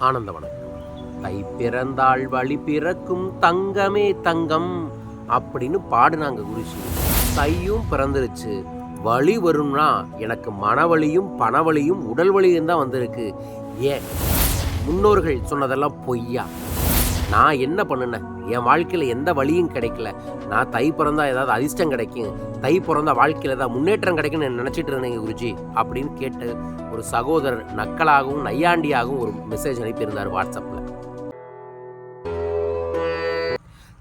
ஆனந்தவனம். தை பிறந்தாள் வழி பிறக்கும் தங்கமே தங்கம் அப்படின்னு பாடுனாங்க குருஜி. தையும் பிறந்துருச்சு. வழி வரும்னா எனக்கு மனவழியும் பணவழியும் உடல் வலியும் தான் வந்திருக்கு. ஏன்? முன்னோர்கள் சொன்னதெல்லாம் பொய்யா? நான் என்ன பண்ணினேன்? என் வாழ்க்கையில் எந்த வழியும் கிடைக்கல. நான் தை பிறந்தா ஏதாவது அதிர்ஷ்டம் கிடைக்கும். தை பிறந்தா வாழ்க்கையில் ஏதாவது முன்னேற்றம் கிடைக்கும்னு நினச்சிட்டு இருந்தேங்க குருஜி அப்படின்னு கேட்டு ஒரு சகோதரர் நக்கலாகவும் நையாண்டியாகவும் ஒரு மெசேஜ் அனுப்பியிருந்தார் வாட்ஸ்அப்பில்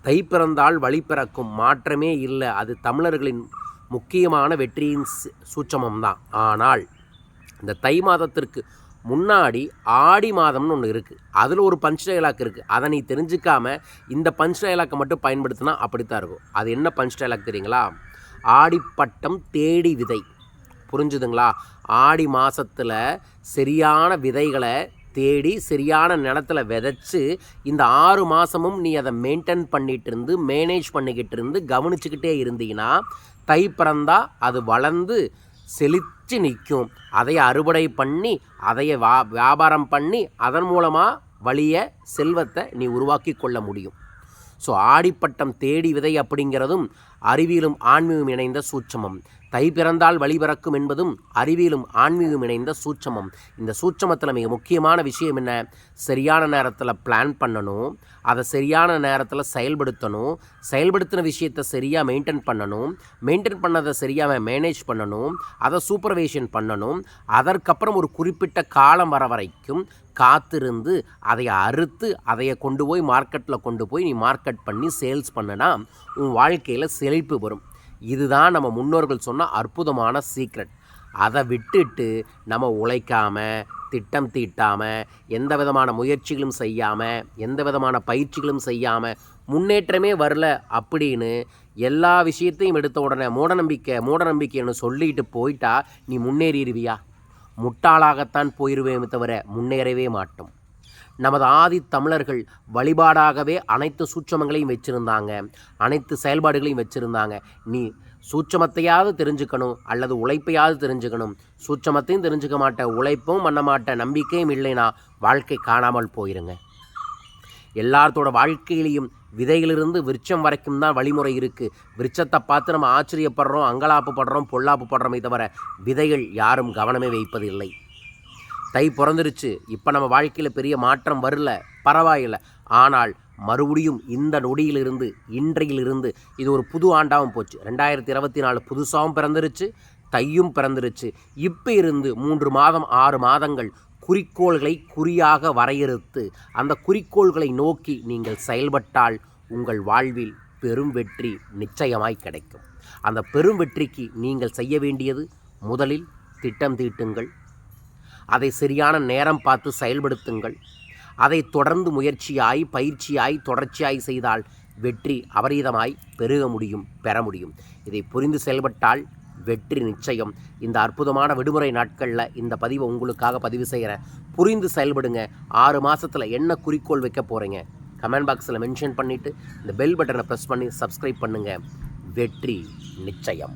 தை பிறந்தால் வழி பிறக்கும் மாற்றமே இல்லை. அது தமிழர்களின் முக்கியமான வெற்றியின் சு- சூட்சமம் தான் ஆனால் இந்த தை மாதத்திற்கு முன்னாடி ஆடி மாதம்னு ஒன்று இருக்குது அதில் ஒரு பஞ்ச் டயலாக் இருக்குது அதை நீ தெரிஞ்சுக்காம இந்த பஞ்ச் டயலாக்கை மட்டும் பயன்படுத்தினா அப்படித்தான் இருக்கும். அது என்ன பஞ்ச் டயலாக் தெரியுங்களா? ஆடிப்பட்டம் தேடி விதை. புரிஞ்சுதுங்களா? ஆடி மாதத்தில் சரியான விதைகளை தேடி சரியான நிலத்துல விதைச்சி இந்த ஆறு மாதமும் நீ அதை மெயின்டைன் பண்ணிகிட்டு இருந்து மேனேஜ் பண்ணிக்கிட்டு இருந்து கவனிச்சுக்கிட்டே இருந்தீங்கன்னா தை பிறந்தால் அது வளர்ந்து செழித்து நிற்கும். அதை அறுவடை பண்ணி அதைய வா வியாபாரம் பண்ணி அதன் மூலமாக வழிய செல்வத்தை நீ உருவாக்கி கொள்ள முடியும். ஸோ ஆடிப்பட்டம் தேடி விதை அப்படிங்கிறதும் அறிவியலும் ஆன்மீகம் இணைந்த சூட்சமம். தை பிறந்தால் வழி பிறக்கும் என்பதும் அறிவியலும் ஆன்மீகம் இணைந்த சூட்சமம். இந்த சூட்சமத்தில் மிக முக்கியமான விஷயம் என்ன? சரியான நேரத்தில் பிளான் பண்ணணும். அதை சரியான நேரத்தில் செயல்படுத்தணும். செயல்படுத்தின விஷயத்தை சரியாக மெயின்டைன் பண்ணணும். மெயின்டைன் பண்ணதை சரியாக மேனேஜ் பண்ணணும். அதை சூப்பர்வைஷன் பண்ணணும். அதற்கப்புறம் ஒரு குறிப்பிட்ட காலம் வர வரைக்கும் காத்திருந்து அதை அறுத்து அதையை கொண்டு போய் மார்க்கெட்டில் கொண்டு போய் நீ மார்க்கெட் பண்ணி சேல்ஸ் பண்ணனா உன் வாழ்க்கையில் செழிப்பு வரும். இதுதான் நம்ம முன்னோர்கள் சொன்ன அற்புதமான சீக்ரெட் அதை விட்டுட்டு நம்ம உழைக்காமல் திட்டம் தீட்டாமல் எந்த விதமான முயற்சிகளும் செய்யாமல் எந்த விதமான பயிற்சிகளும் செய்யாமல் முன்னேற்றமே வரல அப்படின்னு எல்லா விஷயத்தையும் எடுத்த உடனே மூடநம்பிக்கை மூடநம்பிக்கைன்னு சொல்லிட்டு போயிட்டா நீ முன்னேறிடுவியா? முட்டாளாகத்தான் போயிருவேமே தவிர முன்னேறவே மாட்டோம். நமது ஆதி தமிழர்கள் வழிபாடாகவே அனைத்து சூட்சமங்களையும் வச்சுருந்தாங்க. அனைத்து செயல்பாடுகளையும் வச்சுருந்தாங்க. நீ சூட்சமத்தையாவது தெரிஞ்சுக்கணும் அல்லது உழைப்பையாவது தெரிஞ்சுக்கணும். சூட்சமத்தையும் தெரிஞ்சுக்க மாட்டேன் உழைப்பும் பண்ண மாட்டேன் நம்பிக்கையும் இல்லைனா வாழ்க்கை காணாமல் போயிருங்க. எல்லாத்தோட வாழ்க்கையிலையும் விதையிலிருந்து விருட்சம் வரைக்கும் தான் வழிமுறை இருக்குது விருட்சத்தை பார்த்து நம்ம ஆச்சரியப்படுறோம் அங்கலாப்பு படுறோம் பொல்லாப்பு படுறோமே தவிர விதைகள் யாரும் கவனமே வைப்பதில்லை. தை பிறந்துருச்சு. இப்போ நம்ம வாழ்க்கையில் பெரிய மாற்றம் வரல. பரவாயில்ல. ஆனால் மறுபடியும் இந்த நொடியிலிருந்து இன்றையிலிருந்து இது ஒரு புது ஆண்டாகவும் போச்சு. ரெண்டாயிரத்தி இருபத்தி நாலு புதுசாகவும் பிறந்துருச்சு தையும் பிறந்துருச்சு. இப்போ இருந்து மூன்று மாதம் ஆறு மாதங்கள் குறிக்கோள்களை குறியாக வரையறுத்து அந்த குறிக்கோள்களை நோக்கி நீங்கள் செயல்பட்டால் உங்கள் வாழ்வில் பெரும் வெற்றி நிச்சயமாய் கிடைக்கும். அந்த பெரும் வெற்றிக்கு நீங்கள் செய்ய வேண்டியது முதலில் திட்டம் தீட்டுங்கள். அதை சரியான நேரம் பார்த்து செயல்படுத்துங்கள். அதை தொடர்ந்து முயற்சியாய் பயிற்சியாய் தொடர்ச்சியாய் செய்தால் வெற்றி அபரீதமாய் பெருக முடியும் பெற முடியும். இதை புரிந்து செயல்பட்டால் வெற்றி நிச்சயம். இந்த அற்புதமான விடுமுறை நாட்களில் இந்த பதிவை உங்களுக்காக பதிவு செய்கிறேன் புரிந்து செயல்படுங்க. ஆறு மாதத்தில் என்ன குறிக்கோள் வைக்க போகிறீங்க கமெண்ட் பாக்ஸில் மென்ஷன் பண்ணிவிட்டு இந்த பெல் பட்டனை ப்ரெஸ் பண்ணி சப்ஸ்கிரைப் பண்ணுங்கள் வெற்றி நிச்சயம்.